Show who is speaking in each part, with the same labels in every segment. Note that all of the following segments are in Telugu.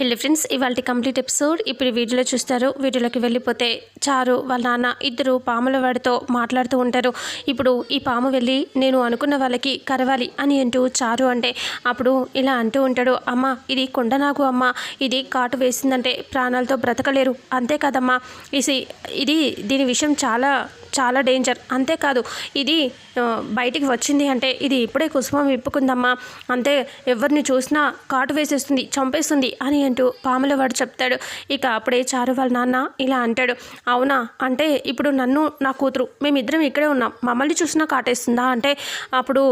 Speaker 1: హెల్లీ ఫ్రెండ్స్ ఇవాళ కంప్లీట్ ఎపిసోడ్. ఇప్పుడు వీడియోలో చూస్తారు వీడియోలోకి వెళ్ళిపోతే చారు వాళ్ళ నాన్న ఇద్దరు పాముల వాడితో మాట్లాడుతూ ఉంటారు. ఇప్పుడు ఈ పాము వెళ్ళి నేను అనుకున్న వాళ్ళకి కరవాలి అని అంటూ చారు అంటే అప్పుడు ఇలా అంటూ ఉంటాడు అమ్మ ఇది కొండనాగు అమ్మ ఇది కాటు వేసిందంటే ప్రాణాలతో బ్రతకలేరు. అంతే కదమ్మా ఇది ఇది దీని విషయం చాలా చాలా డేంజర్. అంతేకాదు ఇది బయటికి వచ్చింది అంటే ఇది ఇప్పుడే కుసుమం విప్పుకుందమ్మా. అంతే ఎవరిని చూసినా కాటు వేసేస్తుంది చంపేస్తుంది అని అంటూ పాముల వాడు చెప్తాడు ఇక అప్పుడే చారు వాళ్ళ నాన్న ఇలా అంటాడు అవునా? అంటే ఇప్పుడు నన్ను నా కూతురు మేమిద్దరం ఇక్కడే ఉన్నాం మమ్మల్ని చూసినా కాటేస్తుందా? అంటే అప్పుడు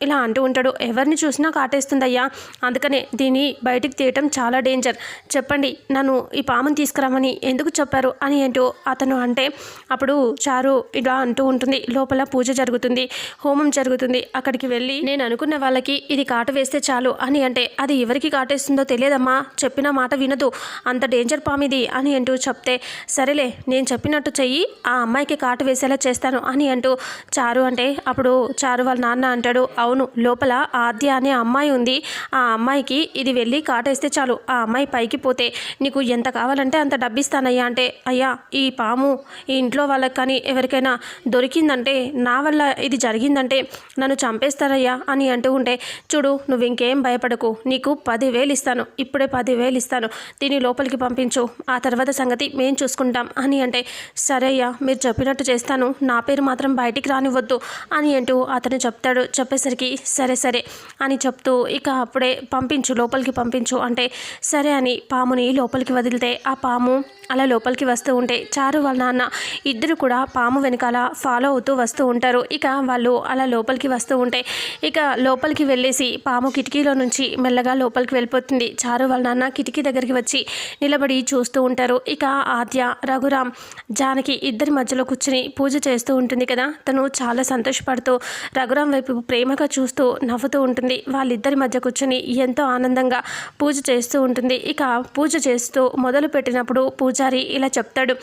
Speaker 1: ఇలా అంటూ ఉంటాడు. ఎవరిని చూసినా కాటేస్తుందయ్యా. అందుకనే దీన్ని బయటికి తీయటం చాలా డేంజర్ చెప్పండి నన్ను ఈ పాముని తీసుకురామని ఎందుకు చెప్పారు? అని అంటూ అతను అంటే అప్పుడు చారు ఇలా అంటూ ఉంటుంది. లోపల పూజ జరుగుతుంది హోమం జరుగుతుంది. అక్కడికి వెళ్ళి నేను అనుకున్న వాళ్ళకి ఇది కాటు వేస్తే చాలు అని అంటే అది ఎవరికి కాటేస్తుందో తెలియదమ్మా. చెప్పిన మాట వినదు. అంత డేంజర్ పాము ఇది అని అంటూ చెప్తే సరేలే నేను చెప్పినట్టు చెయ్యి ఆ అమ్మాయికి కాటు వేసేలా చేస్తాను అని అంటూ చారు అంటే అప్పుడు చారు వాళ్ళ నాన్న అంటాడు అవును లోపల ఆద్య అనే అమ్మాయి ఉంది. ఆ అమ్మాయికి ఇది వెళ్ళి కాటేస్తే చాలు. ఆ అమ్మాయి పైకి పోతే నీకు ఎంత కావాలంటే అంత డబ్బిస్తానయ్యా. అంటే అయ్యా ఈ పాము ఈ ఇంట్లో వాళ్ళకి కానీ ఎవరికైనా దొరికిందంటే నా వల్ల ఇది జరిగిందంటే నన్ను చంపేస్తారయ్యా అని అంటూ ఉంటే చూడు నువ్వు ఇంకేం భయపడకు. నీకు పదివేలు ఇస్తాను. ఇప్పుడే పదివేలు ఇస్తాను. దీన్ని లోపలికి పంపించు. ఆ తర్వాత సంగతి మేం చూసుకుంటాం అని అంటే సరే అయ్యా మీరు చెప్పినట్టు చేస్తాను. నా పేరు మాత్రం బయటికి రానివ్వద్దు అని అంటూ అతను చెప్తాడు. చెప్పేసరికి సరే సరే అని చెప్తూ ఇక అప్పుడే పంపించు లోపలికి పంపించు అంటే సరే అని పాముని లోపలికి వదిలితే ఆ పాము అలా లోపలికి వస్తూ ఉంటే చారు వాళ్ళ నాన్న ఇద్దరు కూడా పాము వెనకాల ఫాలో అవుతూ వస్తూ ఉంటారు. ఇక వాళ్ళు అలా లోపలికి వస్తూ ఉంటే ఇక లోపలికి వెళ్ళేసి పాము కిటికీలో నుంచి మెల్లగా లోపలికి వెళ్ళిపోతుంది. చారు వాళ్ళ నాన్న కిటికీ దగ్గరికి వచ్చి నిలబడి చూస్తూ ఉంటారు. ఇక ఆద్య రఘురామ్ జానకి ఇద్దరి మధ్యలో కూర్చుని పూజ చేస్తూ ఉంటుంది కదా? తను చాలా సంతోషపడుతూ రఘురామ్ వైపు ప్రేమగా చూస్తూ నవ్వుతూ ఉంటుంది. వాళ్ళిద్దరి మధ్య కూర్చుని ఎంతో ఆనందంగా పూజ చేస్తూ ఉంటుంది. ఇక పూజ చేస్తూ మొదలు పెట్టినప్పుడు పూజారి ఇలా చెప్తాడు.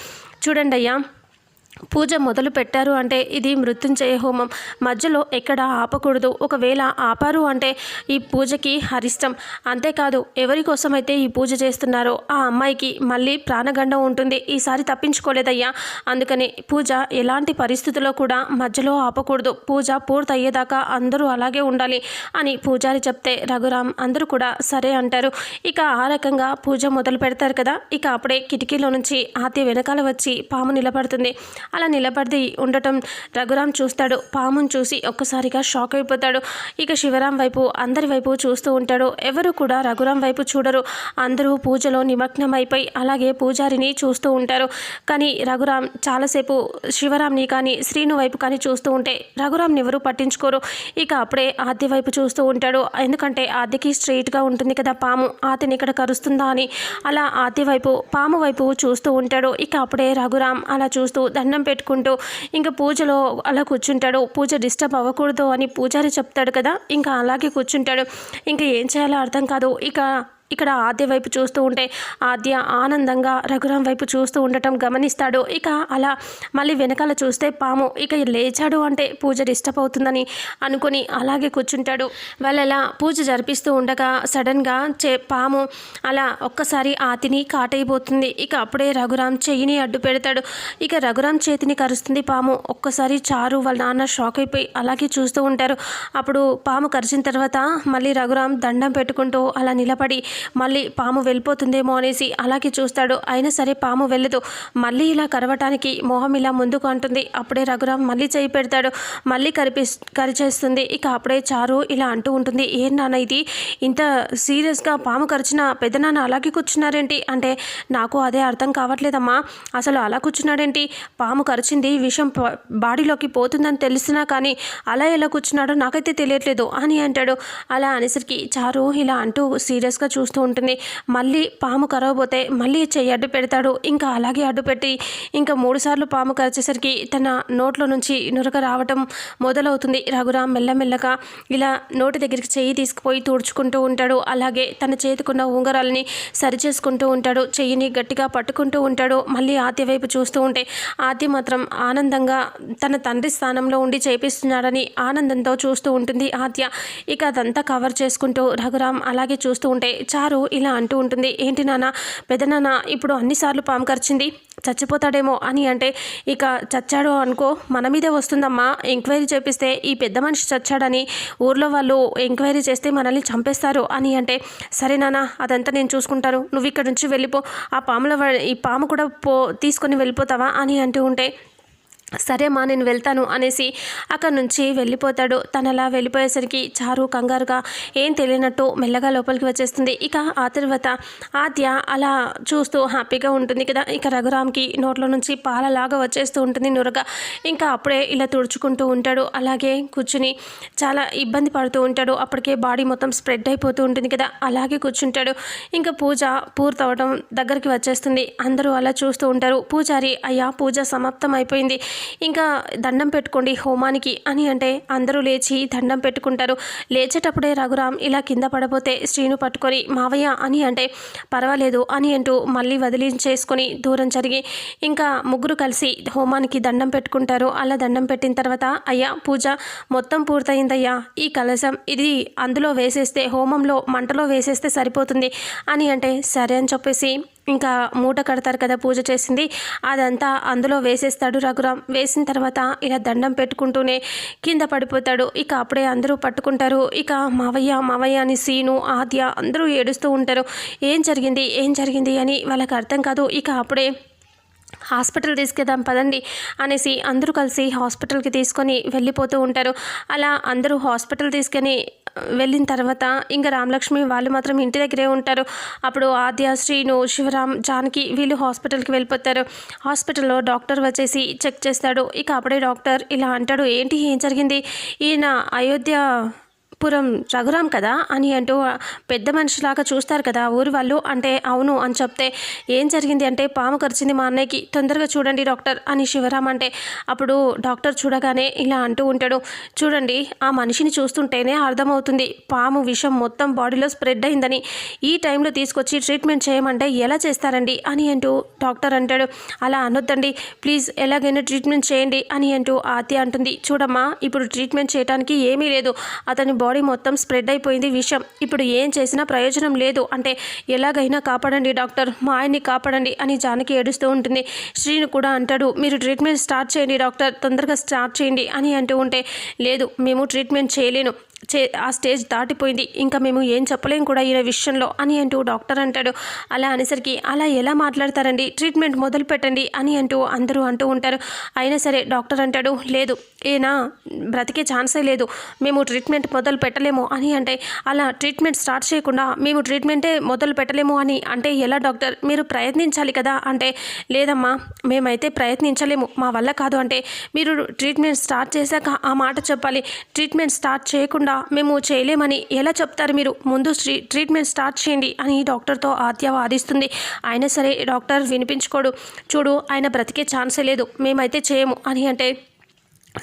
Speaker 1: చూడండి అయ్యా పూజ మొదలు పెట్టారు అంటే ఇది మృత్యుంజయ హోమం. మధ్యలో ఎక్కడ ఆపకూడదు. ఒకవేళ ఆపారు అంటే ఈ పూజకి హరిష్టం. అంతేకాదు ఎవరి కోసమైతే ఈ పూజ చేస్తున్నారో ఆ అమ్మాయికి మళ్ళీ ప్రాణగండం ఉంటుంది. ఈసారి తప్పించుకోలేదయ్యా. అందుకని పూజ ఎలాంటి పరిస్థితుల్లో కూడా మధ్యలో ఆపకూడదు. పూజ పూర్తయ్యేదాకా అందరూ అలాగే ఉండాలి అని పూజారి చెప్తే రఘురామ్ అందరూ కూడా సరే అంటారు. ఇక ఆ రకంగా పూజ మొదలు పెడతారు కదా. ఇక అప్పుడే కిటికీలో నుంచి ఆతి వెనకాల వచ్చి పాము నిలబడుతుంది. అలా నిలబడి ఉండటం రఘురామ్ చూస్తాడు. పామును చూసి ఒక్కసారిగా షాక్ అయిపోతాడు. ఇక శివరాం వైపు అందరి వైపు చూస్తూ ఉంటాడు. ఎవరు కూడా రఘురామ్ వైపు చూడరు. అందరూ పూజలో నిమగ్నం అలాగే పూజారిని చూస్తూ ఉంటారు. కానీ రఘురామ్ చాలాసేపు శివరాంని కానీ శ్రీను వైపు కానీ చూస్తూ ఉంటే రఘురామ్ని ఎవరు పట్టించుకోరు. ఇక అప్పుడే ఆద్య వైపు చూస్తూ ఉంటాడు. ఎందుకంటే ఆద్యకి స్ట్రైట్గా ఉంటుంది కదా పాము. ఆతిని ఇక్కడ కరుస్తుందా అని అలా ఆద్య వైపు పాము వైపు చూస్తూ ఉంటాడు. ఇక అప్పుడే రఘురామ్ అలా చూస్తూ దండం పెట్టుకుంటూ ఇంకా పూజలో అలా కూర్చుంటాడు. పూజ డిస్టర్బ్ అవ్వకూడదు అని పూజారి చెప్తాడు కదా. ఇంకా అలాగే కూర్చుంటాడు. ఇంకా ఏం చేయాలో అర్థం కాదు. ఇక ఇక్కడ ఆద్య వైపు చూస్తూ ఉంటే ఆద్య ఆనందంగా రఘురాం వైపు చూస్తూ ఉండటం గమనిస్తాడు. ఇక అలా మళ్ళీ వెనకాల చూస్తే పాము ఇక లేచాడు అంటే పూజ డిస్టర్బ్ అవుతుందని అనుకుని అలాగే కూర్చుంటాడు. వాళ్ళు అలా పూజ జరిపిస్తూ ఉండగా సడన్గా చే పాము అలా ఒక్కసారి ఆతిని కాటైపోతుంది. ఇక అప్పుడే రఘురాం చెయ్యిని అడ్డు పెడతాడు. ఇక రఘురాం చేతిని కరుస్తుంది పాము. ఒక్కసారి చారు వాళ్ళ నాన్న షాక్ అయిపోయి అలాగే చూస్తూ ఉంటారు. అప్పుడు పాము కరిచిన తర్వాత మళ్ళీ రఘురాం దండం పెట్టుకుంటూ అలా నిలబడి మళ్ళీ పాము వెళ్ళిపోతుందేమో అనేసి అలాగే చూస్తాడు. అయినా సరే పాము వెళ్ళదు. మళ్ళీ ఇలా కరవటానికి మొహం ఇలా ముందుకు అంటుంది. అప్పుడే రఘురాం మళ్ళీ చేయి పెడతాడు. మళ్ళీ కరిపి కరిచేస్తుంది. ఇక అప్పుడే చారు ఇలా అంటూ ఉంటుంది. ఏం నాన్న ఇది? ఇంత సీరియస్గా పాము కరిచిన పెద్దనాన్న అలాగే కూర్చున్నారేంటి? అంటే నాకు అదే అర్థం కావట్లేదమ్మా. అసలు అలా కూర్చున్నాడేంటి? పాము కరిచింది విషం బాడీలోకి పోతుందని తెలిసినా కానీ అలా ఎలా కూర్చున్నాడో నాకైతే తెలియట్లేదు అని అంటాడు. అలా అనేసరికి చారు ఇలా అంటూ సీరియస్గా చూ చూస్తూ ఉంటుంది. మళ్ళీ పాము కరవబోతే మళ్ళీ చెయ్యి అడ్డు పెడతాడు. ఇంకా అలాగే అడ్డు పెట్టి ఇంకా మూడుసార్లు పాము కరిచేసరికి తన నోట్లో నుంచి నురక రావటం మొదలవుతుంది. రఘురామ్ మెల్లమెల్లగా ఇలా నోటి దగ్గరికి చెయ్యి తీసుకుపోయి తుడుచుకుంటూ ఉంటాడు. అలాగే తన చేతికున్న ఉంగరాలని సరిచేసుకుంటూ ఉంటాడు. చెయ్యిని గట్టిగా పట్టుకుంటూ ఉంటాడు. మళ్ళీ ఆద్య వైపు చూస్తూ ఉంటే ఆద్య మాత్రం ఆనందంగా తన తండ్రి స్థానంలో ఉండి చేపిస్తున్నాడని ఆనందంతో చూస్తూ ఉంటుంది ఆద్య. ఇక అదంతా కవర్ చేసుకుంటూ రఘురామ్ అలాగే చూస్తూ ఉంటే చారు ఇలా అంటూ ఉంటుంది. ఏంటి నాన్న? పెదనాన్న ఇప్పుడు అన్నిసార్లు పాము కరిచింది. చచ్చిపోతాడేమో అని అంటే ఇక చచ్చాడు అనుకో మన మీదే వస్తుందమ్మా. ఎంక్వైరీ చేపిస్తే ఈ పెద్ద మనిషి చచ్చాడని ఊర్లో వాళ్ళు ఎంక్వైరీ చేస్తే మనల్ని చంపేస్తారు అని అంటే సరే నాన్న అదంతా నేను చూసుకుంటాను. నువ్వు ఇక్కడ నుంచి వెళ్ళిపో. ఆ పాముల ఈ పాము కూడా పో తీసుకొని వెళ్ళిపోతావా అని అంటూ ఉంటే సరే అమ్మా నేను వెళ్తాను అనేసి అక్కడి నుంచి వెళ్ళిపోతాడు. తను అలా వెళ్ళిపోయేసరికి చారు కంగారుగా ఏం తెలియనట్టు మెల్లగా లోపలికి వచ్చేస్తుంది. ఇక ఆ తర్వాత ఆద్య అలా చూస్తూ హ్యాపీగా ఉంటుంది కదా. ఇక రఘురామ్కి నోట్లో నుంచి పాలలాగా వచ్చేస్తూ ఉంటుంది నురగా. ఇంకా అప్పుడే ఇలా తుడుచుకుంటూ ఉంటాడు. అలాగే కూర్చుని చాలా ఇబ్బంది పడుతూ ఉంటాడు. అప్పటికే బాడీ మొత్తం స్ప్రెడ్ అయిపోతూ ఉంటుంది కదా. అలాగే కూర్చుంటాడు. ఇంకా పూజ పూర్తవడం దగ్గరికి వచ్చేస్తుంది. అందరూ అలా చూస్తూ ఉంటారు. పూజారి అయ్యా పూజ సమాప్తం అయిపోయింది ఇంకా దండం పెట్టుకోండి హోమానికి అని అంటే అందరూ లేచి దండం పెట్టుకుంటారు. లేచేటప్పుడే రఘురామ్ ఇలా కింద పడబోతే శ్రీను పట్టుకొని మావయ్య అని అంటే పర్వాలేదు అని అంటూ మళ్ళీ వదిలించేసుకొని దూరం జరిగి ఇంకా ముగ్గురు కలిసి హోమానికి దండం పెట్టుకుంటారు. అలా దండం పెట్టిన తర్వాత అయ్యా పూజ మొత్తం పూర్తయిందయ్యా. ఈ కలశం ఇది అందులో వేసేస్తే హోమంలో మంటలో వేసేస్తే సరిపోతుంది అని అంటే సరే అని చెప్పేసి ఇంకా మూట కడతారు కదా పూజ చేసింది. అదంతా అందులో వేసేస్తాడు రఘురామ్. వేసిన తర్వాత ఇలా దండం పెట్టుకుంటూనే కింద పడిపోతాడు. ఇక అప్పుడే అందరూ పట్టుకుంటారు. ఇక మావయ్య మావయ్య అని సీను ఆద్య అందరూ ఏడుస్తూ ఉంటారు. ఏం జరిగింది? ఏం జరిగింది అని వాళ్ళకి అర్థం కాదు. ఇక అప్పుడే హాస్పిటల్ తీసుకెళ్దాం పదండి అనేసి అందరూ కలిసి హాస్పిటల్కి తీసుకొని వెళ్ళిపోతూ ఉంటారు. అలా అందరూ హాస్పిటల్ తీసుకొని వెళ్ళిన తర్వాత ఇంకా రామలక్ష్మి వాళ్ళు మాత్రం ఇంటి దగ్గరే ఉంటారు. అప్పుడు ఆద్య శ్రీను శివరామ్ జానకి వీళ్ళు హాస్పిటల్కి వెళ్ళిపోతారు. హాస్పిటల్లో డాక్టర్ వచ్చేసి చెక్ చేస్తాడు. ఇక అప్పుడే డాక్టర్ ఇలా అంటాడు ఏంటి? ఏం జరిగింది? ఈయన అయోధ్య పురం రఘురామ్ కదా అని అంటూ పెద్ద మనిషిలాగా చూస్తారు కదా ఊరి వాళ్ళు. అంటే అవును అని చెప్తే ఏం జరిగింది అంటే పాము కరిచింది మా అన్నయ్యకి. తొందరగా చూడండి డాక్టర్ అని శివరామ్ అంటే అప్పుడు డాక్టర్ చూడగానే ఇలా అంటూ ఉంటాడు. చూడండి ఆ మనిషిని చూస్తుంటేనే అర్థమవుతుంది పాము విషం మొత్తం బాడీలో స్ప్రెడ్ అయిందని. ఈ టైంలో తీసుకొచ్చి ట్రీట్మెంట్ చేయమంటే ఎలా చేస్తారండి అని అంటూ డాక్టర్ అంటాడు. అలా అనొద్దండి. ప్లీజ్ ఎలాగైనా ట్రీట్మెంట్ చేయండి అని అంటూ ఆత్య అంటుంది. చూడమ్మా ఇప్పుడు ట్రీట్మెంట్ చేయడానికి ఏమీ లేదు. అతని బాడీ మొత్తం స్ప్రెడ్ అయిపోయింది విషయం ఇప్పుడు ఏం చేసినా ప్రయోజనం లేదు. అంటే ఎలాగైనా కాపాడండి డాక్టర్. మా ఆయన్ని కాపాడండి అని జానకి ఏడుస్తూ ఉంటుంది. శ్రీను కూడా అంటాడు మీరు ట్రీట్మెంట్ స్టార్ట్ చేయండి డాక్టర్. తొందరగా స్టార్ట్ చేయండి అని అంటూ ఉంటే లేదు మేము ట్రీట్మెంట్ చేయలేను. చే ఆ స్టేజ్ దాటిపోయింది. ఇంకా మేము ఏం చెప్పలేం కూడా ఈయన విషయంలో అని అంటూ డాక్టర్ అంటాడు. అలా అనేసరికి అలా ఎలా మాట్లాడతారండి? ట్రీట్మెంట్ మొదలు పెట్టండి అని అంటూ అందరూ అంటూ ఉంటారు. అయినా సరే డాక్టర్ అంటాడు లేదు ఏనా? బ్రతికే ఛాన్సే లేదు. మేము ట్రీట్మెంట్ మొదలు పెట్టలేము అని అంటే అలా ట్రీట్మెంట్ స్టార్ట్ చేయకుండా మేము ట్రీట్మెంటే మొదలు పెట్టలేము అని అంటే ఎలా డాక్టర్? మీరు ప్రయత్నించాలి కదా అంటే లేదమ్మా మేమైతే ప్రయత్నించలేము. మా వల్ల కాదు అంటే మీరు ట్రీట్మెంట్ స్టార్ట్ చేశాక ఆ మాట చెప్పాలి. ట్రీట్మెంట్ స్టార్ట్ చేయకుండా మేము చేయలేమని. ఎలా చెప్తారు మీరు? ముందు ట్రీ ట్రీట్మెంట్ స్టార్ట్ చేయండి అని డాక్టర్తో ఆద్య వాదిస్తుంది. అయినా సరే డాక్టర్ వినిపించుకోడు. చూడు ఆయన బ్రతికే ఛాన్సే లేదు. మేమైతే చేయము అని అంటే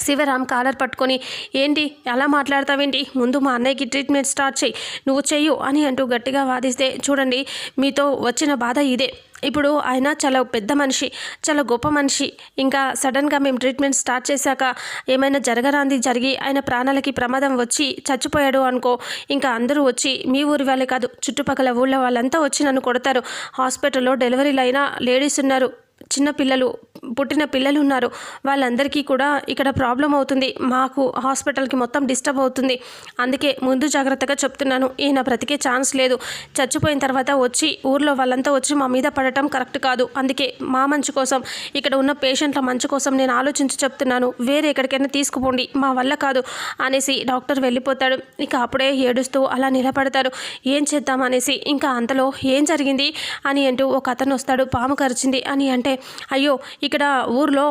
Speaker 1: శివరామ్ కాలర్ పట్టుకొని ఏంటి? అలా మాట్లాడతావేంటి? ముందు మా అన్నయ్యకి ట్రీట్మెంట్ స్టార్ట్ చేయి. నువ్వు చెయ్యు అని అంటూ గట్టిగా వాదిస్తే చూడండి మీతో వచ్చిన బాధ ఇదే. ఇప్పుడు ఆయన చాలా పెద్ద మనిషి చాలా గొప్ప మనిషి. ఇంకా సడన్గా మేము ట్రీట్మెంట్ స్టార్ట్ చేశాక ఏమైనా జరగరాంది జరిగి ఆయన ప్రాణాలకి ప్రమాదం వచ్చి చచ్చిపోయాడు అనుకో ఇంకా అందరూ వచ్చి మీ ఊరి వాళ్ళే కాదు చుట్టుపక్కల ఊళ్ళో వాళ్ళంతా వచ్చి నన్ను కొడతారు. హాస్పిటల్లో డెలివరీలు అయినా లేడీస్ ఉన్నారు చిన్న పిల్లలు పుట్టిన పిల్లలు ఉన్నారు వాళ్ళందరికీ కూడా ఇక్కడ ప్రాబ్లం అవుతుంది. మాకు హాస్పిటల్కి మొత్తం డిస్టర్బ్ అవుతుంది. అందుకే ముందు జాగ్రత్తగా చెప్తున్నాను. ఈయన బ్రతికే ఛాన్స్ లేదు. చచ్చిపోయిన తర్వాత వచ్చి ఊర్లో వాళ్ళంతా వచ్చి మా మీద పడటం కరెక్ట్ కాదు. అందుకే మా మంచి కోసం ఇక్కడ ఉన్న పేషెంట్ల మంచి కోసం నేను ఆలోచించి చెప్తున్నాను. వేరే ఎక్కడికైనా తీసుకుపోండి. మా వల్ల కాదు అనేసి డాక్టర్ వెళ్ళిపోతాడు. ఇక అప్పుడే ఏడుస్తూ అలా నిలబడతారు. ఏం చేద్దాం అనేసి ఇంకా అంతలో ఏం జరిగింది అని అంటూ ఒక అతను వస్తాడు. పాము కరిచింది అని అంటే అయ్యో ఇక్కడ ఊర్లో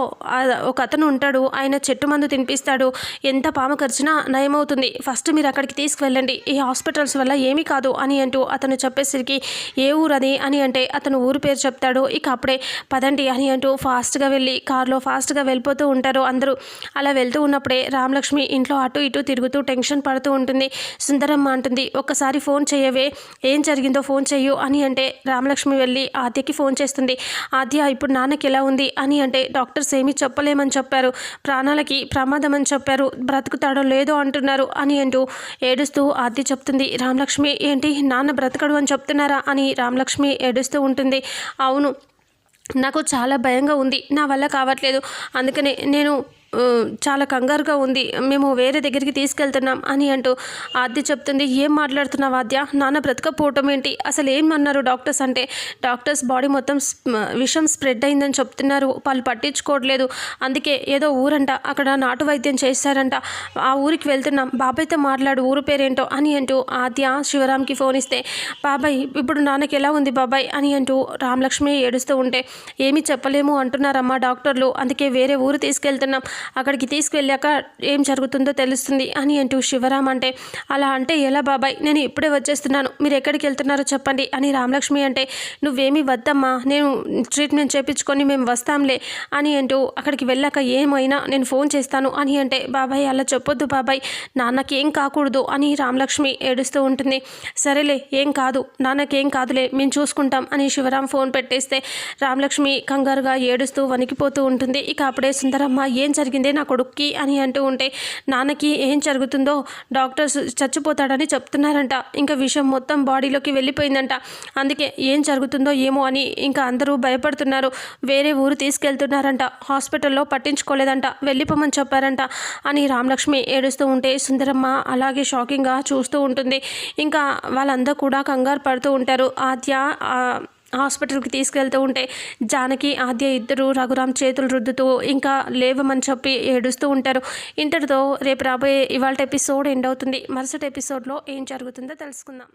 Speaker 1: ఒక అతను ఉంటాడు. ఆయన చెట్టు మందు తినిపిస్తాడు. ఎంత పాము కరిచినా నయమవుతుంది. ఫస్ట్ మీరు అక్కడికి తీసుకువెళ్ళండి. ఈ హాస్పిటల్స్ వల్ల ఏమీ కాదు అని అంటూ అతను చెప్పేసరికి ఏ ఊరు అది అని అంటే అతను ఊరు పేరు చెప్తాడు. ఇక అప్పుడే పదండి అని అంటూ ఫాస్ట్గా వెళ్ళి కారులో ఫాస్ట్గా వెళ్ళిపోతూ ఉంటారు అందరూ. అలా వెళ్తూ ఉన్నప్పుడే రామలక్ష్మి ఇంట్లో అటు ఇటు తిరుగుతూ టెన్షన్ పడుతూ ఉంటుంది. సుందరమ్మ అంటుంది ఒక్కసారి ఫోన్ చేయవే. ఏం జరిగిందో ఫోన్ చెయ్యు అని అంటే రామలక్ష్మి వెళ్ళి ఆద్యకి ఫోన్ చేస్తుంది. ఆద్య ఇప్పుడు నాన్నకి ఎలా ఉంది? అని అంటే డాక్టర్స్ ఏమీ చెప్పలేమని చెప్పారు. ప్రాణాలకి ప్రమాదం అని చెప్పారు. బ్రతుకుతాడో లేదో అంటున్నారు అని అంటూ ఏడుస్తూ ఆద్య చెప్తుంది. రామలక్ష్మి ఏంటి? నాన్న బ్రతకడు అని చెప్తున్నారా? అని రామలక్ష్మి ఏడుస్తూ ఉంటుంది. అవును నాకు చాలా భయంగా ఉంది. నా వల్ల కావట్లేదు. అందుకనే నేను చాలా కంగారుగా ఉంది. మేము వేరే దగ్గరికి తీసుకెళ్తున్నాం అని అంటూ ఆద్య చెప్తుంది. ఏం మాట్లాడుతున్నావు ఆద్య? నాన్న బ్రతకపోవటం ఏంటి? అసలు ఏమన్నారు డాక్టర్స్ అంటే? డాక్టర్స్ బాడీ మొత్తం విషం స్ప్రెడ్ అయిందని చెప్తున్నారు. వాళ్ళు పట్టించుకోవట్లేదు. అందుకే ఏదో ఊరంట. అక్కడ నాటు వైద్యం చేస్తారంట ఆ ఊరికి వెళ్తున్నాం. బాబాయ్తో మాట్లాడు. ఊరు పేరేంటో అని అంటూ ఆద్య శివరామ్కి ఫోన్ ఇస్తే బాబాయ్ ఇప్పుడు నాన్నకి ఎలా ఉంది బాబాయ్? అని అంటూ రామలక్ష్మి ఏడుస్తూ ఉంటే ఏమీ చెప్పలేము అంటున్నారమ్మా డాక్టర్లు. అందుకే వేరే ఊరు తీసుకెళ్తున్నాం. అక్కడికి తీసుకువెళ్ళాక ఏం జరుగుతుందో తెలుస్తుంది. అని అంటూ శివరాం అంటే అలా అంటే ఎలా బాబాయ్? నేను ఇప్పుడే వచ్చేస్తున్నాను. మీరు ఎక్కడికి వెళ్తున్నారో చెప్పండి. అని రామలక్ష్మి అంటే నువ్వేమీ వద్దమ్మా. నేను ట్రీట్మెంట్ చేయించుకొని మేము వస్తాంలే. అని అంటూ అక్కడికి వెళ్ళాక ఏమైనా నేను ఫోన్ చేస్తాను. అని అంటే బాబాయ్ అలా చెప్పొద్దు బాబాయ్. నాన్నకి ఏం కాకూడదు. అని రామలక్ష్మి ఏడుస్తూ ఉంటుంది. సరేలే ఏం కాదు. నాన్నకేం కాదులే. మేము చూసుకుంటాం. అని శివరాం ఫోన్ పెట్టేస్తే రామలక్ష్మి కంగారుగా ఏడుస్తూ వణికిపోతూ ఉంటుంది. ఇక అప్పుడే సుందరమ్మ ఏం జరిగింది? నా కొడుక్కి అని అంటూ ఉంటే నాన్నకి ఏం జరుగుతుందో డాక్టర్స్ చచ్చిపోతాడని చెప్తున్నారంట. ఇంకా విషయం మొత్తం బాడీలోకి వెళ్ళిపోయిందంట. అందుకే ఏం జరుగుతుందో ఏమో అని ఇంకా అందరూ భయపడుతున్నారు. వేరే ఊరు తీసుకెళ్తున్నారంట. హాస్పిటల్లో పట్టించుకోలేదంట. వెళ్ళిపోమని చెప్పారంట అని రామలక్ష్మి ఏడుస్తూ ఉంటే సుందరమ్మ అలాగే షాకింగ్గా చూస్తూ ఉంటుంది. ఇంకా వాళ్ళందరూ కూడా కంగారు పడుతూ ఉంటారు. ఆద్య హాస్పిటల్కి తీసుకెళ్తూ ఉంటే జానకి ఆద్య ఇద్దరు రఘురామ్ చేతులు రుద్దుతూ ఇంకా లేవమని చెప్పి ఏడుస్తూ ఉంటారు. ఇంతటితో రేపు రాబోయే ఇవాళ ఎపిసోడ్ ఎండ్ అవుతుంది. మరుసటి ఎపిసోడ్లో ఏం జరుగుతుందో తెలుసుకుందాం.